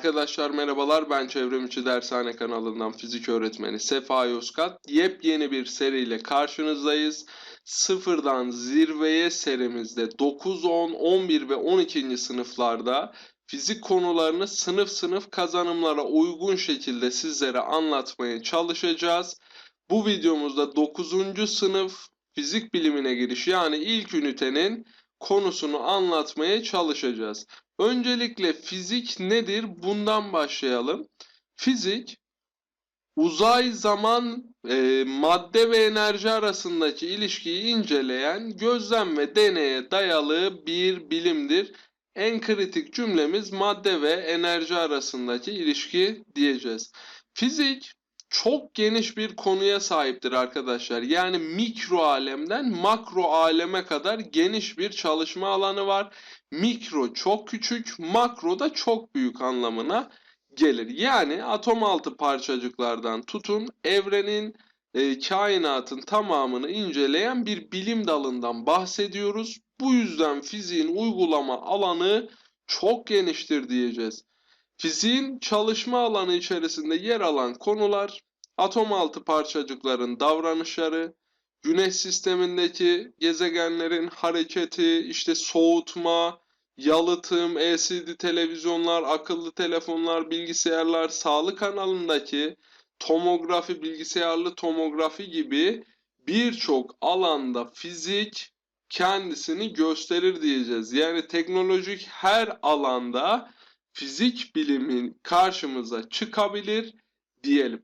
Arkadaşlar merhabalar ben Çevrimiçi Dershane kanalından fizik öğretmeni Sefa Yozgat. Yepyeni bir seriyle karşınızdayız. Sıfırdan zirveye serimizde 9, 10, 11 ve 12. sınıflarda fizik konularını sınıf sınıf kazanımlara uygun şekilde sizlere anlatmaya çalışacağız. Bu videomuzda 9. sınıf fizik bilimine giriş yani ilk ünitenin konusunu anlatmaya çalışacağız. Öncelikle fizik nedir? Bundan başlayalım. Fizik uzay zaman e, madde ve enerji arasındaki ilişkiyi inceleyen gözlem ve deneye dayalı bir bilimdir. En kritik cümlemiz madde ve enerji arasındaki ilişki diyeceğiz. Fizik çok geniş bir konuya sahiptir arkadaşlar. Yani mikro alemden makro aleme kadar geniş bir çalışma alanı var. Mikro çok küçük, makro da çok büyük anlamına gelir. Yani atom altı parçacıklardan tutun evrenin, e, kainatın tamamını inceleyen bir bilim dalından bahsediyoruz. Bu yüzden fiziğin uygulama alanı çok geniştir diyeceğiz. Fiziğin çalışma alanı içerisinde yer alan konular atom altı parçacıkların davranışları, güneş sistemindeki gezegenlerin hareketi, işte soğutma, yalıtım, LCD televizyonlar, akıllı telefonlar, bilgisayarlar, sağlık kanalındaki tomografi, bilgisayarlı tomografi gibi birçok alanda fizik kendisini gösterir diyeceğiz. Yani teknolojik her alanda fizik bilimin karşımıza çıkabilir diyelim.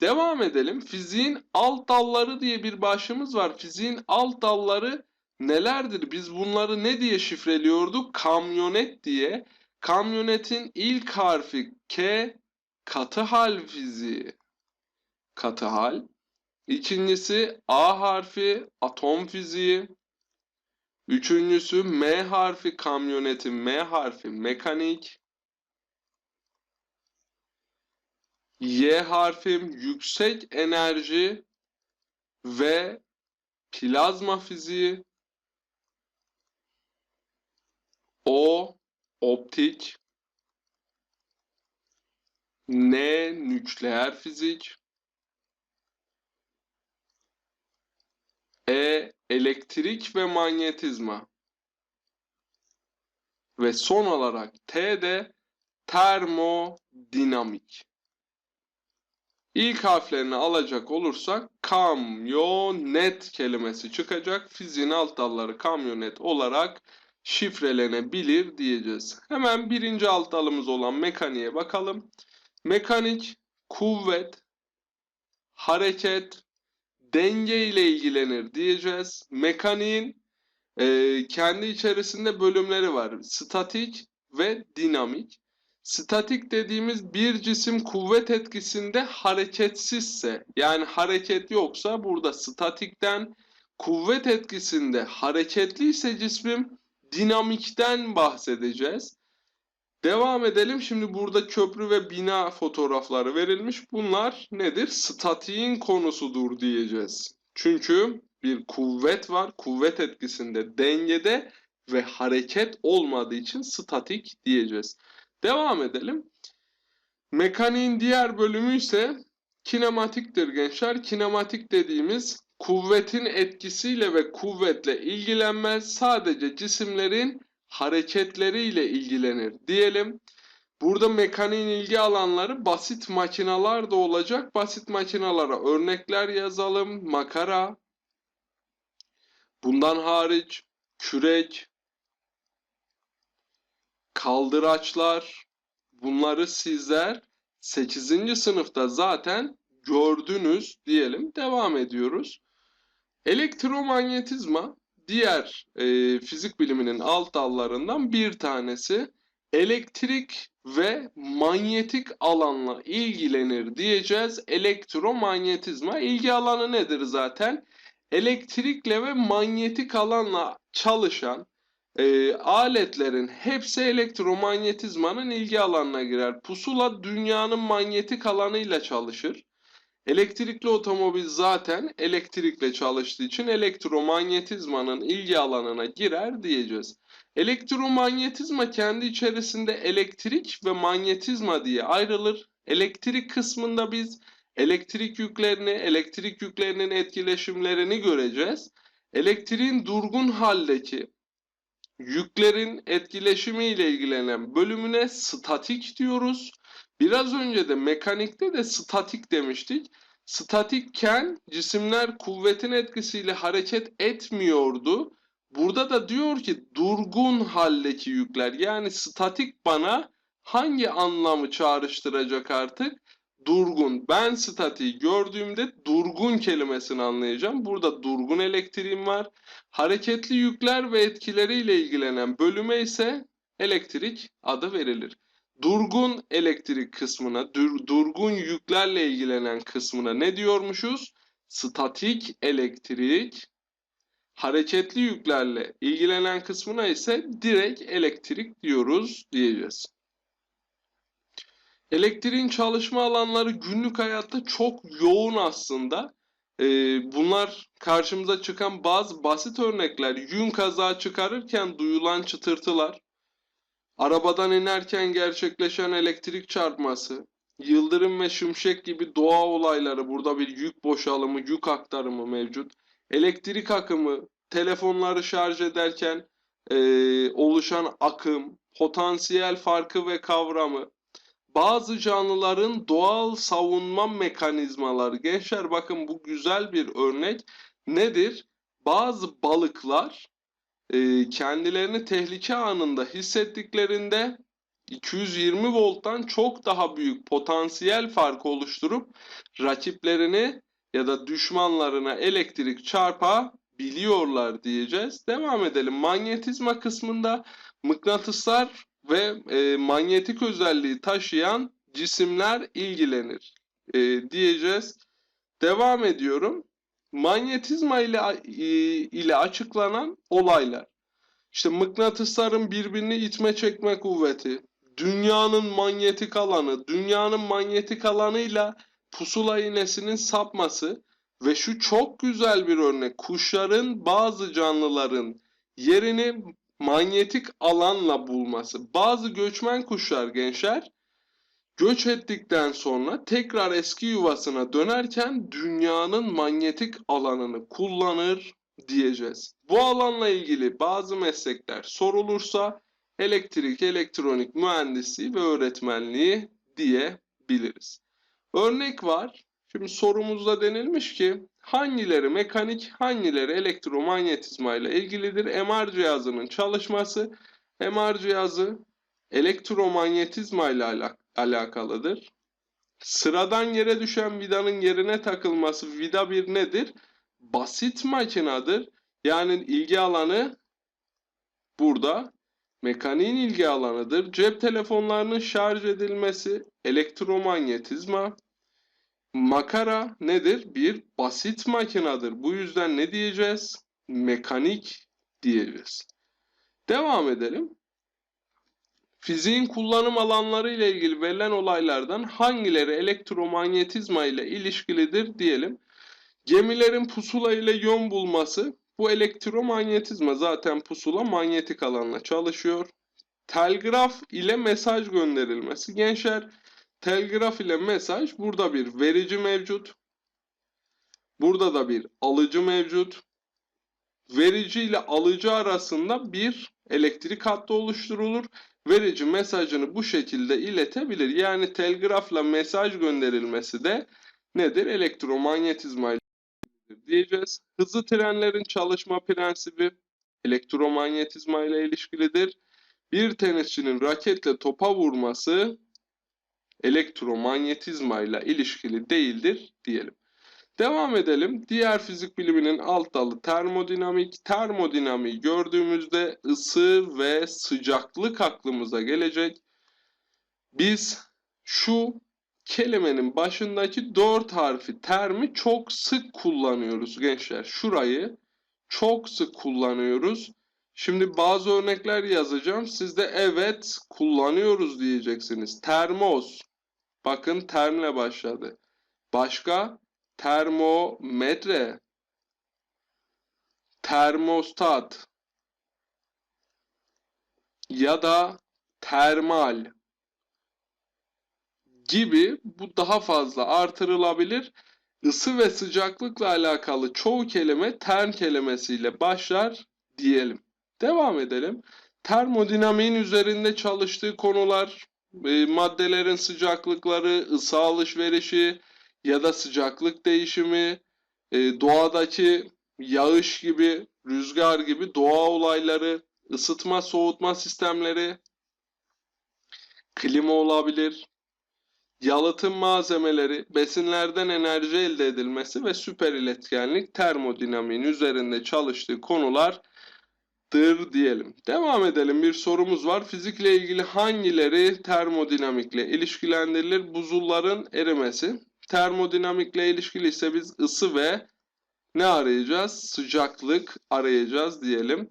Devam edelim. Fiziğin alt dalları diye bir başlığımız var. Fiziğin alt dalları nelerdir? Biz bunları ne diye şifreliyorduk? Kamyonet diye. Kamyonetin ilk harfi K, katı hal fiziği. Katı hal. İkincisi A harfi, atom fiziği. Üçüncüsü M harfi, kamyonetin M harfi, mekanik. Y harfim yüksek enerji ve plazma fiziği. O optik. N nükleer fizik. E elektrik ve manyetizma. Ve son olarak T de termodinamik. İlk harflerini alacak olursak kamyonet kelimesi çıkacak. Fiziğin alt dalları kamyonet olarak şifrelenebilir diyeceğiz. Hemen birinci alt dalımız olan mekaniğe bakalım. Mekanik, kuvvet, hareket, denge ile ilgilenir diyeceğiz. Mekaniğin e, kendi içerisinde bölümleri var. Statik ve dinamik. Statik dediğimiz bir cisim kuvvet etkisinde hareketsizse yani hareket yoksa burada statikten kuvvet etkisinde hareketliyse cismim dinamikten bahsedeceğiz. Devam edelim. Şimdi burada köprü ve bina fotoğrafları verilmiş. Bunlar nedir? Statiğin konusudur diyeceğiz. Çünkü bir kuvvet var. Kuvvet etkisinde dengede ve hareket olmadığı için statik diyeceğiz. Devam edelim. Mekaniğin diğer bölümü ise kinematiktir gençler. Kinematik dediğimiz kuvvetin etkisiyle ve kuvvetle ilgilenmez. Sadece cisimlerin hareketleriyle ilgilenir diyelim. Burada mekaniğin ilgi alanları basit makinalar da olacak. Basit makinalara örnekler yazalım. Makara. Bundan hariç kürek, kaldıraçlar bunları sizler 8. sınıfta zaten gördünüz diyelim. Devam ediyoruz. Elektromanyetizma diğer e, fizik biliminin alt dallarından bir tanesi. Elektrik ve manyetik alanla ilgilenir diyeceğiz. Elektromanyetizma ilgi alanı nedir zaten? Elektrikle ve manyetik alanla çalışan e, aletlerin hepsi elektromanyetizmanın ilgi alanına girer. Pusula dünyanın manyetik alanıyla çalışır. Elektrikli otomobil zaten elektrikle çalıştığı için elektromanyetizmanın ilgi alanına girer diyeceğiz. Elektromanyetizma kendi içerisinde elektrik ve manyetizma diye ayrılır. Elektrik kısmında biz elektrik yüklerini, elektrik yüklerinin etkileşimlerini göreceğiz. Elektriğin durgun haldeki yüklerin etkileşimi ile ilgilenen bölümüne statik diyoruz. Biraz önce de mekanikte de statik demiştik. Statikken cisimler kuvvetin etkisiyle hareket etmiyordu. Burada da diyor ki durgun haldeki yükler yani statik bana hangi anlamı çağrıştıracak artık? Durgun. Ben statiği gördüğümde durgun kelimesini anlayacağım. Burada durgun elektriğim var. Hareketli yükler ve etkileriyle ilgilenen bölüme ise elektrik adı verilir. Durgun elektrik kısmına, dur- durgun yüklerle ilgilenen kısmına ne diyormuşuz? Statik elektrik. Hareketli yüklerle ilgilenen kısmına ise direkt elektrik diyoruz diyeceğiz. Elektriğin çalışma alanları günlük hayatta çok yoğun aslında. Ee, bunlar karşımıza çıkan bazı basit örnekler. Yün kazağı çıkarırken duyulan çıtırtılar, arabadan inerken gerçekleşen elektrik çarpması, yıldırım ve şimşek gibi doğa olayları, burada bir yük boşalımı, yük aktarımı mevcut. Elektrik akımı, telefonları şarj ederken eee, oluşan akım, potansiyel farkı ve kavramı, bazı canlıların doğal savunma mekanizmaları. Gençler bakın bu güzel bir örnek. Nedir? Bazı balıklar e, kendilerini tehlike anında hissettiklerinde 220 volttan çok daha büyük potansiyel fark oluşturup rakiplerini ya da düşmanlarına elektrik çarpabiliyorlar diyeceğiz. Devam edelim. Manyetizma kısmında mıknatıslar ve e, manyetik özelliği taşıyan cisimler ilgilenir e, diyeceğiz. Devam ediyorum. Manyetizma ile e, ile açıklanan olaylar. İşte mıknatısların birbirini itme çekme kuvveti, dünyanın manyetik alanı, dünyanın manyetik alanıyla pusula iğnesinin sapması ve şu çok güzel bir örnek. Kuşların bazı canlıların yerini manyetik alanla bulması. Bazı göçmen kuşlar gençler göç ettikten sonra tekrar eski yuvasına dönerken dünyanın manyetik alanını kullanır diyeceğiz. Bu alanla ilgili bazı meslekler sorulursa elektrik, elektronik mühendisliği ve öğretmenliği diyebiliriz. Örnek var. Şimdi sorumuzda denilmiş ki hangileri mekanik, hangileri elektromanyetizma ile ilgilidir? MR cihazının çalışması, MR cihazı elektromanyetizma ile alak- alakalıdır. Sıradan yere düşen vidanın yerine takılması vida bir nedir? Basit makinedir. Yani ilgi alanı burada mekaniğin ilgi alanıdır. Cep telefonlarının şarj edilmesi elektromanyetizma. Makara nedir? Bir basit makinedir. Bu yüzden ne diyeceğiz? Mekanik diyeceğiz. Devam edelim. Fiziğin kullanım alanları ile ilgili verilen olaylardan hangileri elektromanyetizma ile ilişkilidir diyelim. Gemilerin pusula ile yön bulması bu elektromanyetizma zaten pusula manyetik alanla çalışıyor. Telgraf ile mesaj gönderilmesi. Gençler telgraf ile mesaj burada bir verici mevcut. Burada da bir alıcı mevcut. Verici ile alıcı arasında bir elektrik hattı oluşturulur. Verici mesajını bu şekilde iletebilir. Yani telgrafla mesaj gönderilmesi de nedir? Elektromanyetizma ile diyeceğiz. Hızlı trenlerin çalışma prensibi elektromanyetizma ile ilişkilidir. Bir tenisçinin raketle topa vurması elektromanyetizma ile ilişkili değildir diyelim. Devam edelim. Diğer fizik biliminin alt dalı termodinamik. Termodinamiği gördüğümüzde ısı ve sıcaklık aklımıza gelecek. Biz şu kelimenin başındaki dört harfi termi çok sık kullanıyoruz gençler. Şurayı çok sık kullanıyoruz. Şimdi bazı örnekler yazacağım. Siz de evet kullanıyoruz diyeceksiniz. Termos. Bakın termle başladı. Başka? Termometre, termostat ya da termal gibi bu daha fazla artırılabilir. Isı ve sıcaklıkla alakalı çoğu kelime term kelimesiyle başlar diyelim. Devam edelim. Termodinamiğin üzerinde çalıştığı konular, e, maddelerin sıcaklıkları, ısı alışverişi ya da sıcaklık değişimi, e, doğadaki yağış gibi, rüzgar gibi doğa olayları, ısıtma, soğutma sistemleri, klima olabilir, yalıtım malzemeleri, besinlerden enerji elde edilmesi ve süper iletkenlik termodinamiğin üzerinde çalıştığı konulardır diyelim. Devam edelim. Bir sorumuz var. Fizikle ilgili hangileri termodinamikle ilişkilendirilir? Buzulların erimesi. Termodinamikle ilişkili ise biz ısı ve ne arayacağız? Sıcaklık arayacağız diyelim.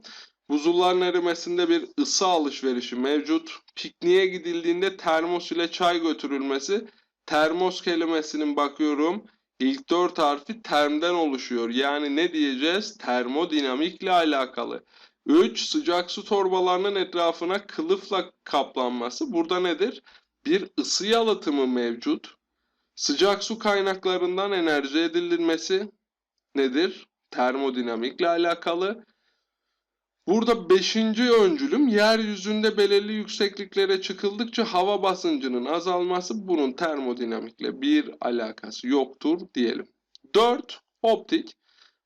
Buzulların erimesinde bir ısı alışverişi mevcut. Pikniğe gidildiğinde termos ile çay götürülmesi. Termos kelimesinin bakıyorum ilk dört harfi termden oluşuyor. Yani ne diyeceğiz? Termodinamikle alakalı. 3. Sıcak su torbalarının etrafına kılıfla kaplanması. Burada nedir? Bir ısı yalıtımı mevcut. Sıcak su kaynaklarından enerji edilmesi nedir? Termodinamikle alakalı. Burada beşinci öncülüm yeryüzünde belirli yüksekliklere çıkıldıkça hava basıncının azalması bunun termodinamikle bir alakası yoktur diyelim. 4. Optik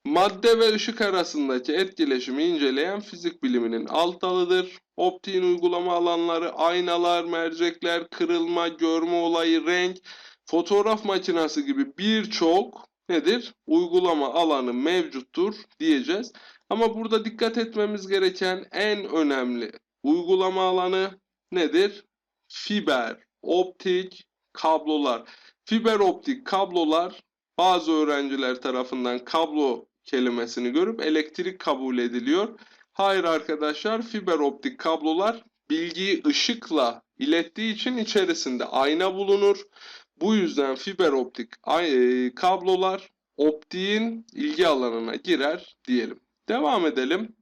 madde ve ışık arasındaki etkileşimi inceleyen fizik biliminin alt dalıdır. Optiğin uygulama alanları aynalar, mercekler, kırılma, görme olayı, renk, fotoğraf makinesi gibi birçok nedir? Uygulama alanı mevcuttur diyeceğiz. Ama burada dikkat etmemiz gereken en önemli uygulama alanı nedir? Fiber, optik, kablolar. Fiber optik kablolar bazı öğrenciler tarafından kablo kelimesini görüp elektrik kabul ediliyor. Hayır arkadaşlar fiber optik kablolar bilgiyi ışıkla ilettiği için içerisinde ayna bulunur. Bu yüzden fiber optik e, kablolar optiğin ilgi alanına girer diyelim. Devam edelim.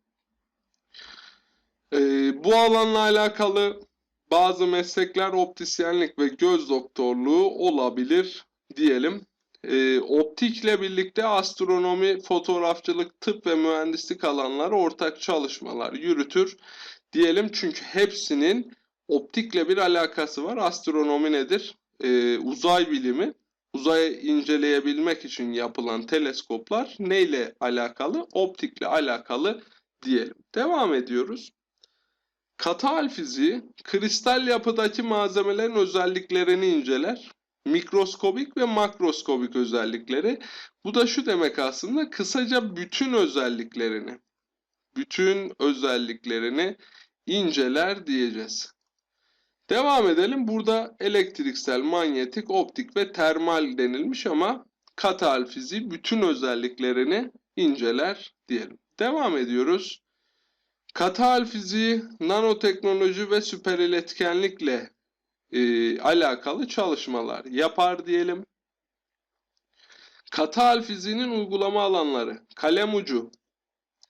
Ee, bu alanla alakalı bazı meslekler optisyenlik ve göz doktorluğu olabilir diyelim. Ee, optikle birlikte astronomi, fotoğrafçılık, tıp ve mühendislik alanları ortak çalışmalar yürütür diyelim. Çünkü hepsinin optikle bir alakası var. Astronomi nedir? Ee, uzay bilimi uzayı inceleyebilmek için yapılan teleskoplar neyle alakalı? Optikle alakalı diyelim. Devam ediyoruz. Katı fiziği kristal yapıdaki malzemelerin özelliklerini inceler. Mikroskobik ve makroskobik özellikleri. Bu da şu demek aslında kısaca bütün özelliklerini bütün özelliklerini inceler diyeceğiz. Devam edelim. Burada elektriksel, manyetik, optik ve termal denilmiş ama katal fiziği bütün özelliklerini inceler diyelim. Devam ediyoruz. Katal fiziği nanoteknoloji ve süper iletkenlikle e, alakalı çalışmalar yapar diyelim. Katal fiziğinin uygulama alanları kalem ucu,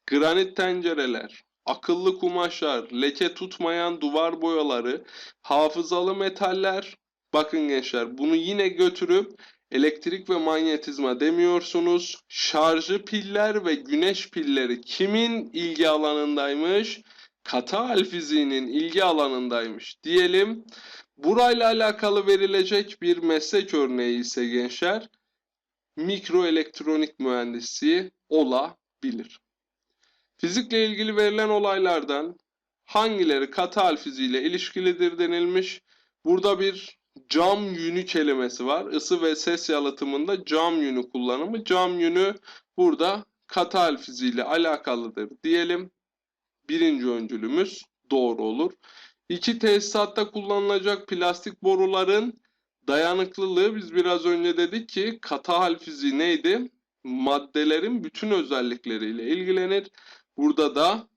granit tencereler, akıllı kumaşlar, leke tutmayan duvar boyaları, hafızalı metaller. Bakın gençler bunu yine götürüp elektrik ve manyetizma demiyorsunuz. Şarjı piller ve güneş pilleri kimin ilgi alanındaymış? Katal fiziğinin ilgi alanındaymış diyelim. Burayla alakalı verilecek bir meslek örneği ise gençler mikroelektronik mühendisliği olabilir. Fizikle ilgili verilen olaylardan hangileri katal fiziğiyle ilişkilidir denilmiş. Burada bir cam yünü kelimesi var. Isı ve ses yalıtımında cam yünü kullanımı. Cam yünü burada katal fiziğiyle alakalıdır diyelim. Birinci öncülümüz doğru olur. İki tesisatta kullanılacak plastik boruların dayanıklılığı biz biraz önce dedik ki katal fiziği neydi? Maddelerin bütün özellikleriyle ilgilenir. Burada da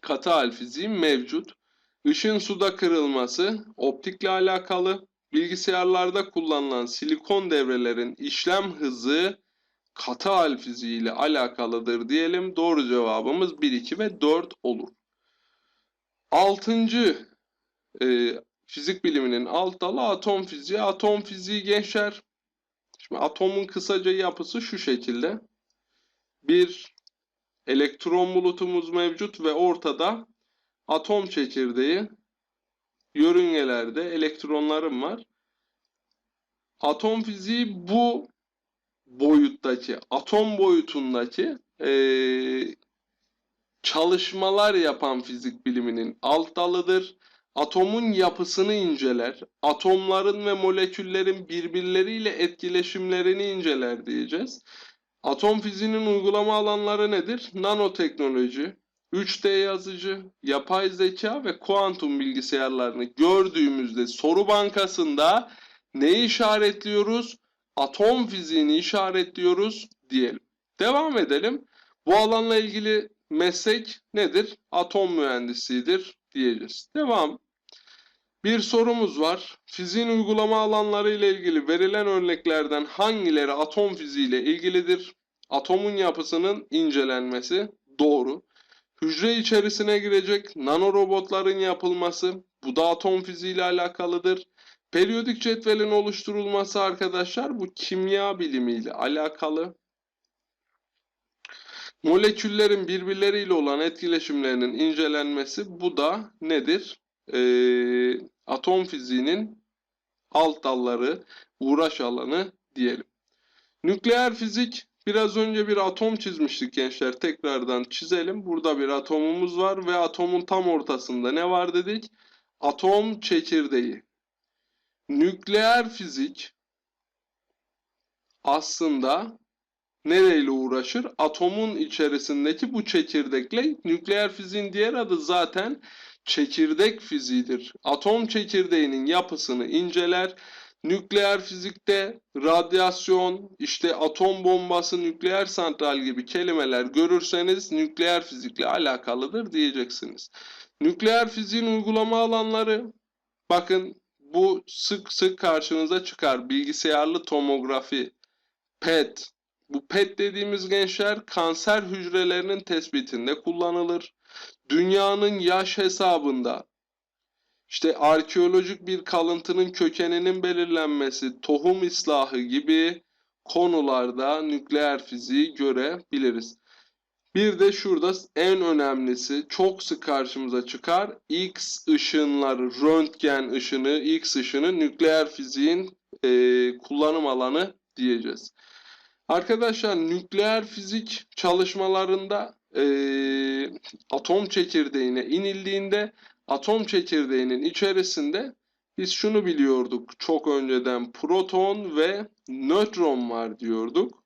katı hal fiziği mevcut. Işın suda kırılması optikle alakalı. bilgisayarlarda kullanılan silikon devrelerin işlem hızı katı hal fiziği ile alakalıdır diyelim. Doğru cevabımız 1, 2 ve 4 olur. Altıncı e, fizik biliminin alt dalı atom fiziği. Atom fiziği gençler. Şimdi atomun kısaca yapısı şu şekilde. Bir elektron bulutumuz mevcut ve ortada atom çekirdeği yörüngelerde elektronlarım var. Atom fiziği bu boyuttaki, atom boyutundaki eee, çalışmalar yapan fizik biliminin alt dalıdır. Atomun yapısını inceler, atomların ve moleküllerin birbirleriyle etkileşimlerini inceler diyeceğiz. Atom fiziğinin uygulama alanları nedir? Nanoteknoloji, 3D yazıcı, yapay zeka ve kuantum bilgisayarlarını gördüğümüzde soru bankasında neyi işaretliyoruz? Atom fiziğini işaretliyoruz diyelim. Devam edelim. Bu alanla ilgili meslek nedir? Atom mühendisidir diyeceğiz. Devam. Bir sorumuz var. Fiziğin uygulama alanları ile ilgili verilen örneklerden hangileri atom fiziği ile ilgilidir? Atomun yapısının incelenmesi doğru. Hücre içerisine girecek nanorobotların yapılması bu da atom fiziği ile alakalıdır. Periyodik cetvelin oluşturulması arkadaşlar bu kimya bilimiyle alakalı. Moleküllerin birbirleriyle olan etkileşimlerinin incelenmesi bu da nedir? Ee, atom fiziğinin alt dalları, uğraş alanı diyelim. Nükleer fizik biraz önce bir atom çizmiştik gençler. Tekrardan çizelim. Burada bir atomumuz var ve atomun tam ortasında ne var dedik? Atom çekirdeği. Nükleer fizik aslında nereyle uğraşır? Atomun içerisindeki bu çekirdekle nükleer fiziğin diğer adı zaten çekirdek fiziğidir. Atom çekirdeğinin yapısını inceler. Nükleer fizikte radyasyon, işte atom bombası, nükleer santral gibi kelimeler görürseniz nükleer fizikle alakalıdır diyeceksiniz. Nükleer fiziğin uygulama alanları bakın bu sık sık karşınıza çıkar. Bilgisayarlı tomografi, PET. Bu PET dediğimiz gençler kanser hücrelerinin tespitinde kullanılır. Dünyanın yaş hesabında işte arkeolojik bir kalıntının kökeninin belirlenmesi, tohum islahı gibi konularda nükleer fiziği görebiliriz. Bir de şurada en önemlisi çok sık karşımıza çıkar. X ışınları, röntgen ışını, X ışını nükleer fiziğin e, kullanım alanı diyeceğiz. Arkadaşlar nükleer fizik çalışmalarında e, atom çekirdeğine inildiğinde atom çekirdeğinin içerisinde biz şunu biliyorduk çok önceden proton ve nötron var diyorduk.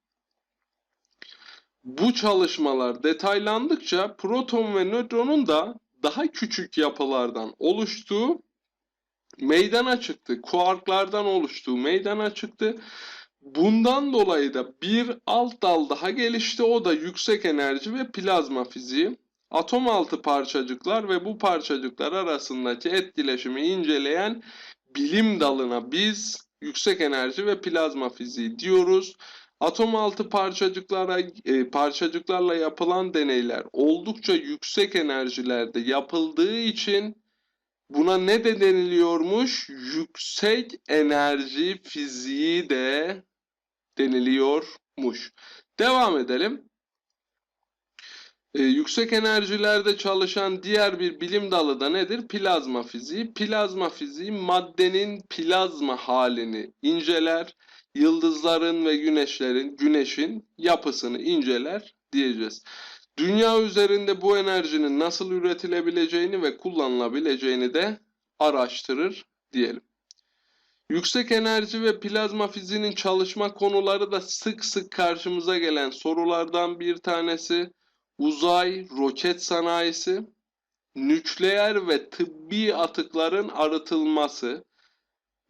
Bu çalışmalar detaylandıkça proton ve nötronun da daha küçük yapılardan oluştuğu meydana çıktı. Kuarklardan oluştuğu meydana çıktı. Bundan dolayı da bir alt dal daha gelişti. O da yüksek enerji ve plazma fiziği. Atom altı parçacıklar ve bu parçacıklar arasındaki etkileşimi inceleyen bilim dalına biz yüksek enerji ve plazma fiziği diyoruz. Atom altı parçacıklara e, parçacıklarla yapılan deneyler oldukça yüksek enerjilerde yapıldığı için buna ne de deniliyormuş? Yüksek enerji fiziği de deniliyormuş. Devam edelim. Ee, yüksek enerjilerde çalışan diğer bir bilim dalı da nedir? Plazma fiziği. Plazma fiziği maddenin plazma halini inceler. Yıldızların ve güneşlerin, güneşin yapısını inceler diyeceğiz. Dünya üzerinde bu enerjinin nasıl üretilebileceğini ve kullanılabileceğini de araştırır diyelim. Yüksek enerji ve plazma fiziğinin çalışma konuları da sık sık karşımıza gelen sorulardan bir tanesi. Uzay, roket sanayisi, nükleer ve tıbbi atıkların arıtılması.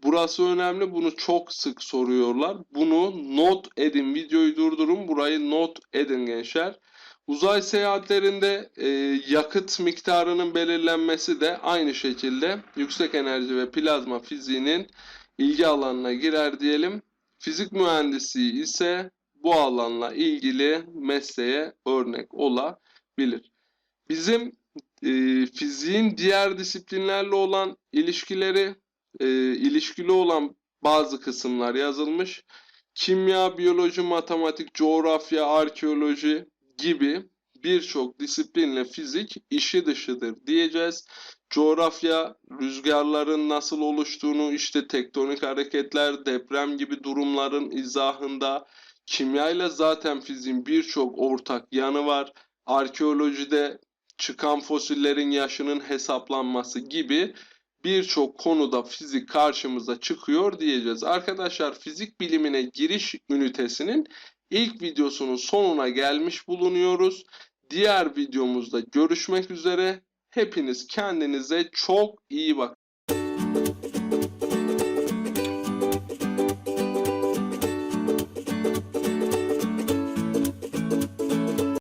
Burası önemli. Bunu çok sık soruyorlar. Bunu not edin. Videoyu durdurun. Burayı not edin gençler. Uzay seyahatlerinde e, yakıt miktarının belirlenmesi de aynı şekilde yüksek enerji ve plazma fiziğinin ilgi alanına girer diyelim. Fizik mühendisi ise bu alanla ilgili mesleğe örnek olabilir. Bizim e, fiziğin diğer disiplinlerle olan ilişkileri, e, ilişkili olan bazı kısımlar yazılmış. Kimya, biyoloji, matematik, coğrafya, arkeoloji gibi birçok disiplinle fizik işi dışıdır diyeceğiz. Coğrafya, rüzgarların nasıl oluştuğunu, işte tektonik hareketler, deprem gibi durumların izahında, kimyayla zaten fiziğin birçok ortak yanı var. Arkeolojide çıkan fosillerin yaşının hesaplanması gibi birçok konuda fizik karşımıza çıkıyor diyeceğiz. Arkadaşlar fizik bilimine giriş ünitesinin ilk videosunun sonuna gelmiş bulunuyoruz. Diğer videomuzda görüşmek üzere. Hepiniz kendinize çok iyi bakın.